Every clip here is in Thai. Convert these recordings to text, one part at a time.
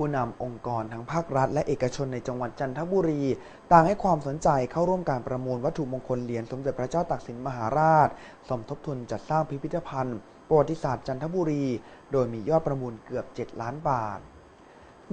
ผู้นำองค์กรทั้งภาครัฐและเอกชนในจังหวัดจันทบุรี ต่างให้ความสนใจเข้าร่วมการประมูลวัตถุมงคลเหรียญสมเด็จพระเจ้าตากสินมหาราช สมทบทุนจัดสร้างพิพิธภัณฑ์ประวัติศาสตร์จันทบุรี โดยมียอดประมูลเกือบ 7 ล้านบาท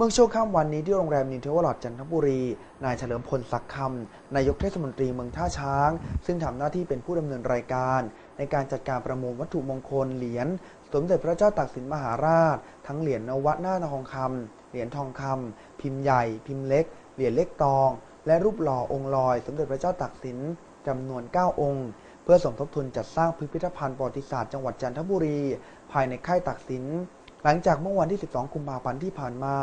เมื่อช่วงค่ำวันนี้ที่โรงแรมนินเทวอลอดจันทบุรี นายเฉลิมพลศักดิ์คำนายกเทศมนตรีเมืองท่าช้าง ซึ่งทำหน้าที่เป็นผู้ดำเนินรายการ ในการจัดการประมูลวัตถุมงคลเหรียญสมเด็จพระเจ้าตากสินมหาราช ทั้งเหรียญนวะหน้าทองคำเหรียญทองคำพิมพ์ใหญ่ พิมพ์เล็ก เหรียญเล็กตอง และรูปหล่อองค์ลอย สมเด็จพระเจ้าตากสินจำนวน 9 องค์ เพื่อสมทบทุนจัดสร้างพิพิธภัณฑ์ประวัติศาสตร์จังหวัดจันทบุรี ภายในค่ายตากสิน หลังจากเมื่อวันที่ 12 กุมภาพันธ์ที่ผ่านมา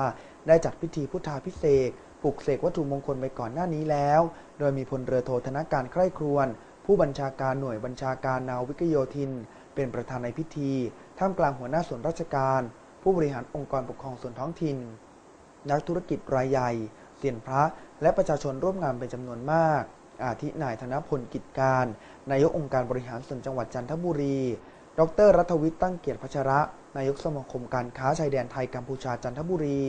ได้จัดพิธีพุทธาพิเศษปลุกเสกวัตถุมงคลไปก่อนหน้านี้แล้ว โดยมีพลเรือโทธนการใคร่ครวญผู้บัญชาการหน่วยบัญชาการนาวิกโยธิน เป็นประธานในพิธี ท่ามกลางหัวหน้าส่วนราชการ ผู้บริหารองค์กรปกครองส่วนท้องถิ่น นักธุรกิจรายใหญ่เซียนพระ และประชาชนร่วมงานเป็นจำนวนมาก อาทินายธนพลกิจการ นายกองค์การบริหารส่วนจังหวัดจันทบุรี ดรรัฐวิทย์ตั้งเกียรติพัชระ นายกสมาคมการค้าชายแดนไทยกัมพูชาจันทบุรี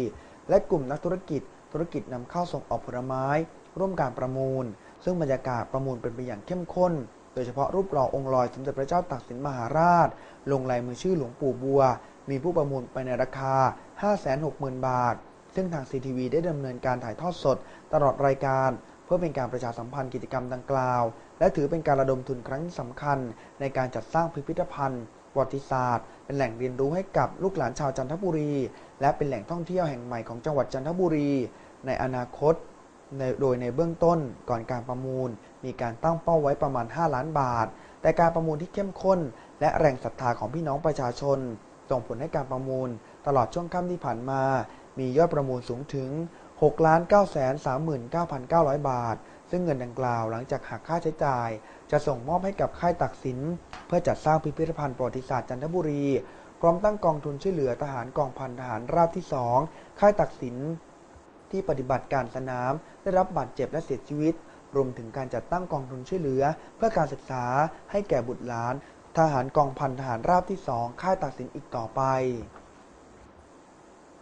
และกลุ่มนักธุรกิจ ธุรกิจนำเข้าส่งออกผลไม้ ร่วมการประมูล ซึ่งบรรยากาศประมูลเป็นไปอย่างเข้มข้น โดยเฉพาะรูปหล่อองค์ลอยสมเด็จพระเจ้าตากสินมหาราช ลงลายมือชื่อหลวงปู่บัว มีผู้ประมูลไปในราคา 560,000 บาท ซึ่งทาง CTV ได้ดำเนินการถ่ายทอดสด ตลอดรายการ เพื่อเป็นการประชาสัมพันธ์กิจกรรมดังกล่าว และถือเป็นการระดมทุนครั้งสำคัญ ในการจัดสร้างพิพิธภัณฑ์ประวัติศาสตร์ เป็นแหล่งเรียนรู้ให้กับลูกหลานชาวจันทบุรี และเป็นแหล่งท่องเที่ยวแห่งใหม่ของจังหวัดจันทบุรี ในอนาคตโดยในเบื้องต้นก่อนการประมูล มีการตั้งเป้าไว้ประมาณ 5 ล้านบาท แต่การประมูลที่เข้มข้น และแรงศรัทธาของพี่น้องประชาชนส่งผลให้การประมูล ตลอดช่วงค่ำที่ผ่านมา มียอดประมูลสูงถึง 6 9 3 9 9 0 0 บาท ซึ่งเงินดังกล่าวหลังจากหักค่าใช้จ่าย จะส่งมอบให้กับค่ายตักสิน เพื่อจัดสร้างพิพิธภัณฑ์ประวัติศาสตร์จันทบุรี พร้อมตั้งกองทุนช่วยเหลือทหารกองพันทหารราบที่ 2 ค่ายตักสิน ที่ปฏิบัติการสนาม ได้รับบาดเจ็บและเสียชีวิต รวมถึงการจัดตั้งกองทุนช่วยเหลือ เพื่อการศึกษาให้แก่บุตรหลาน ทหารกองพันทหารราบที่ 2 ค่ายตักสินอีกต่อไป